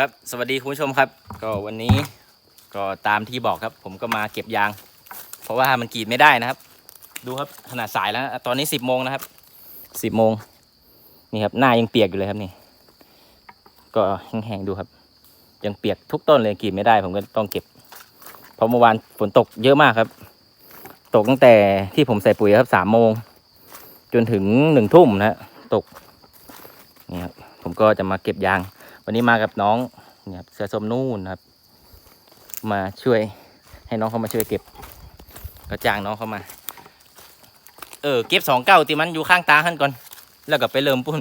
ครับ สวัสดีคุณผู้ชมครับ ก็วันนี้ก็ตามที่บอกครับ ผมก็มาเก็บยาง เพราะว่ามันกรีดไม่ได้นะครับ ดูครับขนาดสายแล้ว ตอนนี้สิบโมงนะครับสิบโมงนี่ครับหน้ายังเปียกอยู่เลยครับนี่ ก็แห้งๆดูครับ ยังเปียกทุกต้นเลยกรีดไม่ได้ ผมก็ต้องเก็บ เพราะเมื่อวานฝนตกเยอะมากครับ ตกตั้งแต่ที่ผมใส่ปุ๋ยครับสามโมงจนถึงหนึ่งทุ่มนะฮะตกนี่ครับผมก็จะมาเก็บยาง วันนี้มากับน้องเนี่ยครับเสือส้มนู่นครับ มาช่วยให้น้องเขามาช่วยเก็บ ก็จ้างน้องเขามา เออเก็บสองเก้าที่มันอยู่ข้างตาขั้นก่อน แล้วก็ไปเริ่มปุ้น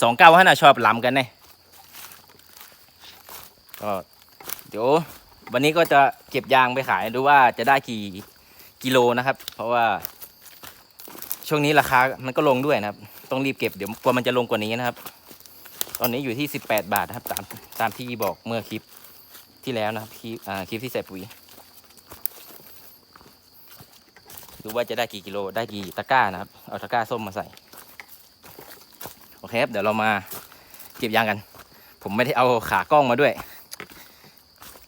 สองเก้าท่านน่ะชอบล้ำกันเนี่ยก็เดี๋ยววันนี้ก็จะเก็บยางไปขายดูว่าจะได้กี่กิโลนะครับ เพราะว่า ช่วงนี้ราคามันก็ลงด้วยนะครับ ต้องรีบเก็บเดี๋ยวกลัวมันจะลงกว่านี้นะครับ ตอนนี้อยู่ที่ 18 บาทนะครับ ตามตามที่บอกเมื่อคลิปที่แล้วนะครับคลิปคลิปที่ใส่ปุ๋ยดูว่าจะได้กี่กิโลได้กี่ตะกร้านะครับ เอาตะกร้าส้มมาใส่ โอเคครับเดี๋ยวเรามาเก็บยางกัน ผมไม่ได้เอาขากล้องมาด้วย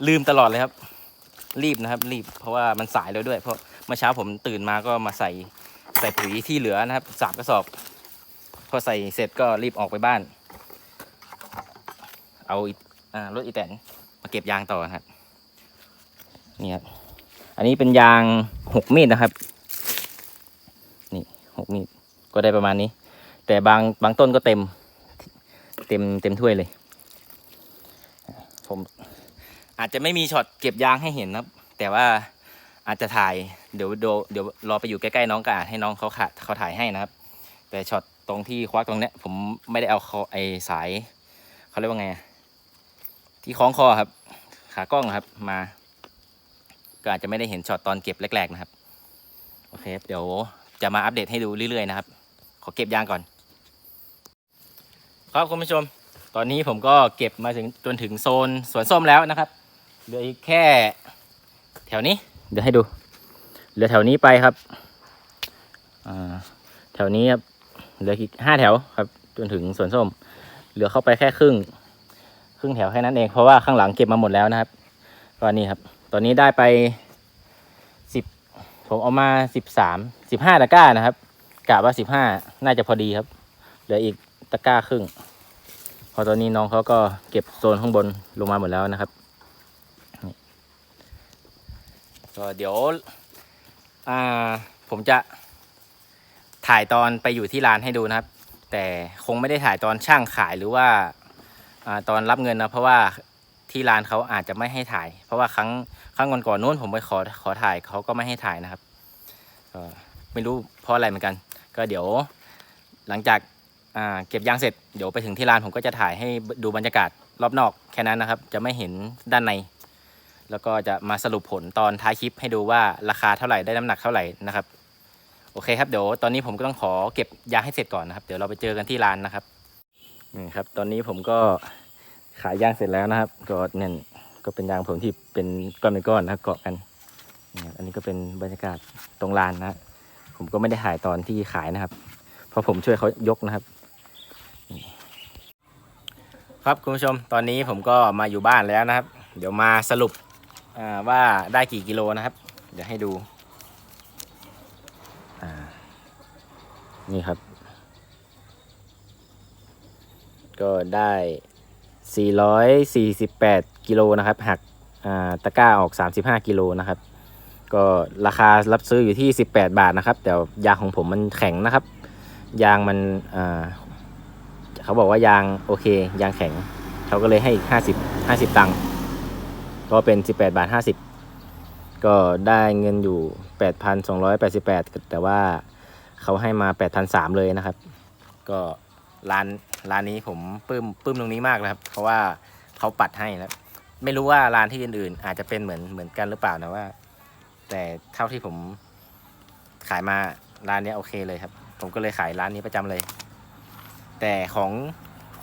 ลืมตลอดเลยครับ รีบนะครับ รีบเพราะว่ามันสายแล้วด้วย เพราะเมื่อเช้าผมตื่นมาก็มาใส่ใส่ปุ๋ยที่เหลือนะครับสามกระสอบ พอใส่เสร็จก็รีบออกไปบ้าน เอาอ่ารถอีแตนมาเก็บยางต่อครับนี่ครับอันนี้เป็นยางหกมีดนะครับ นี่หกมีดก็ได้ประมาณนี้ แต่บางบางต้นก็เต็ม เต็มเต็มถ้วยเลย ผมอาจจะไม่มีช็อตเก็บยางให้เห็นนะครับ แต่ว่าอาจจะถ่ายเดี๋ยวเดี๋ยวเดี๋ยวรอไปอยู่ใกล้ๆน้องกอาจให้น้องเขาขาเขาถ่ายให้นะครับ แต่ช็อตตรงที่ควักตรงเนี้ยผมไม่ได้เอาไอสายเขาเรียกว่าไงอะ ที่คล้องคอครับ ขากล้องครับมา ก็อาจจะไม่ได้เห็นช็อตตอนเก็บแรกๆนะครับ โอเคเดี๋ยวจะมาอัปเดตให้ดูเรื่อยๆนะครับ ขอเก็บยางก่อน ครับคุณผู้ชม ตอนนี้ผมก็เก็บมาถึงจนถึงโซนสวนส้มแล้วนะครับ เหลืออีกแค่ แถวนี้ เดี๋ยวให้ดู เหลือแถวนี้ไปครับแถวนี้ครับ เหลืออีกห้าแถวครับ จนถึงสวนส้ม เหลือเข้าไปแค่ครึ่ง ครึ่งแถวแค่นั้นเองเพราะว่าข้างหลังเก็บมาหมดแล้วนะครับก็นี่ครับ ตอนนี้ได้ไปสิบผมเอามาสิบสามสิบห้าตะกร้านะครับกะว่าสิบห้าน่าจะพอดีครับ เหลืออีกตะกร้าครึ่ง พอตอนนี้น้องเขาก็เก็บโซนข้างบนลงมาหมดแล้วนะครับก็เดี๋ยวอ่าผมจะถ่ายตอนไปอยู่ที่ร้านให้ดูนะครับ แต่คงไม่ได้ถ่ายตอนช่างขายหรือว่า ตอนรับเงินนะเพราะว่าที่ร้านเขาอาจจะไม่ให้ถ่าย เพราะว่าครั้งครั้งก่อนๆนู้นผมไปขอขอถ่ายเขาก็ไม่ให้ถ่ายนะครับก็ไม่รู้เพราะอะไรเหมือนกัน ก็เดี๋ยวหลังจากาเก็บยางเสร็จเดี๋ยวไปถึงที่ร้านผมก็จะถ่ายให้ดูบรรยากาศรอบนอกแค่นั้นนะครับ จะไม่เห็นด้านใน แล้วก็จะมาสรุปผลตอนท้ายคลิปให้ดูว่าราคาเท่าไหร่ได้น้ำหนักเท่าไหร่นะครับ โอเคครับเดี๋ยวตอนนี้ผมก็ต้องขอเก็บยางให้เสร็จก่อนนะครับ เดี๋ยวเราไปเจอกันที่ร้านนะครับ นี่ครับ ตอนนี้ผมก็ขายยางเสร็จแล้วนะครับ ก็เนี่ยก็เป็นยางผมที่เป็นก้อนเป็นก้อนนะเกาะกันนี่อันนี้ก็เป็นบรรยากาศตรงลานนะผมก็ไม่ได้ถ่ายตอนที่ขายนะครับ เพราะผมช่วยเขายกนะครับ ครับคุณผู้ชมตอนนี้ผมก็มาอยู่บ้านแล้วนะครับ เดี๋ยวมาสรุปว่าได้กี่กิโลนะครับ เดี๋ยวให้ดูนี่ครับ ก็ได้ 448 กิโลนะครับหักตะกร้าออก 35 กิโลนะครับ ก็ราคารับซื้ออยู่ที่ 18 บาทนะครับ แต่ยางของผมมันแข็งนะครับ ยางมันเขาบอกว่ายางโอเค ยางแข็ง เขาก็เลยให้อีก 50 50 ตังค์ก็เป็น 18 บาท 50 ก็ได้เงินอยู่ 8,288 แต่ว่าเขาให้มา 8,300 เลยนะครับ ก็ ร้านร้านนี้ผมปลื้มปลื้มตรงนี้มากนะครับเพราะว่าเขาปัดให้แล้วไม่รู้ว่าร้านที่อื่นๆ อาจจะเป็นเหมือนเหมือนกันหรือเปล่านะว่า แต่เท่าที่ผมขายมาร้านนี้โอเคเลยครับ ผมก็เลยขายร้านนี้ประจำเลย แต่ของ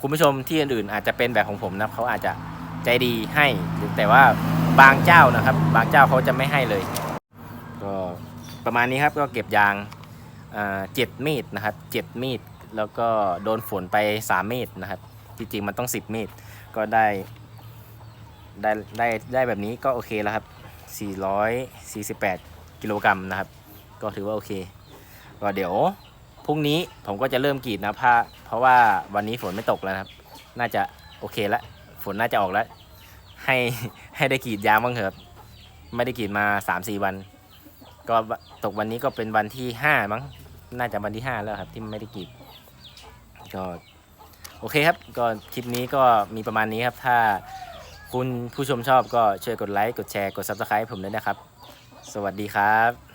คุณผู้ชมที่อื่นๆ อาจจะเป็นแบบของผมนะเขาอาจจะใจดีให้แต่ว่าบางเจ้านะครับ บางเจ้าเขาจะไม่ให้เลย ก็ประมาณนี้ครับก็เก็บยางเจ็ดมีดนะครับเจ็ดมีด แล้วก็โดนฝนไปสามมีดนะครับ จริงๆมันต้องสิบมีดก็ได้ ได้ได้ได้แบบนี้ก็โอเคแล้วครับ 448 กิโลกรัมนะครับ ก็ถือว่าโอเค ก็เดี๋ยวพรุ่งนี้ผมก็จะเริ่มกรีดนะเพราเพราะว่าวันนี้ฝนไม่ตกแล้วครับ น่าจะโอเคแล้วฝนน่าจะออกแล้ว ให้ให้ได้กรีดยางบ้างเถอะไม่ได้กรีดมา 3-4 วัน ก็ตกวันนี้ก็เป็นวันที่ 5 มั้ง น่าจะวันที่5แล้วครับที่ไม่ได้กรีดก็โอเคครับก็คลิปนี้ก็มีประมาณนี้ครับ ถ้าคุณผู้ชมชอบก็ช่วยกดไลค์ กดแชร์ กด Subscribe ผมด้วยนะครับ สวัสดีครับ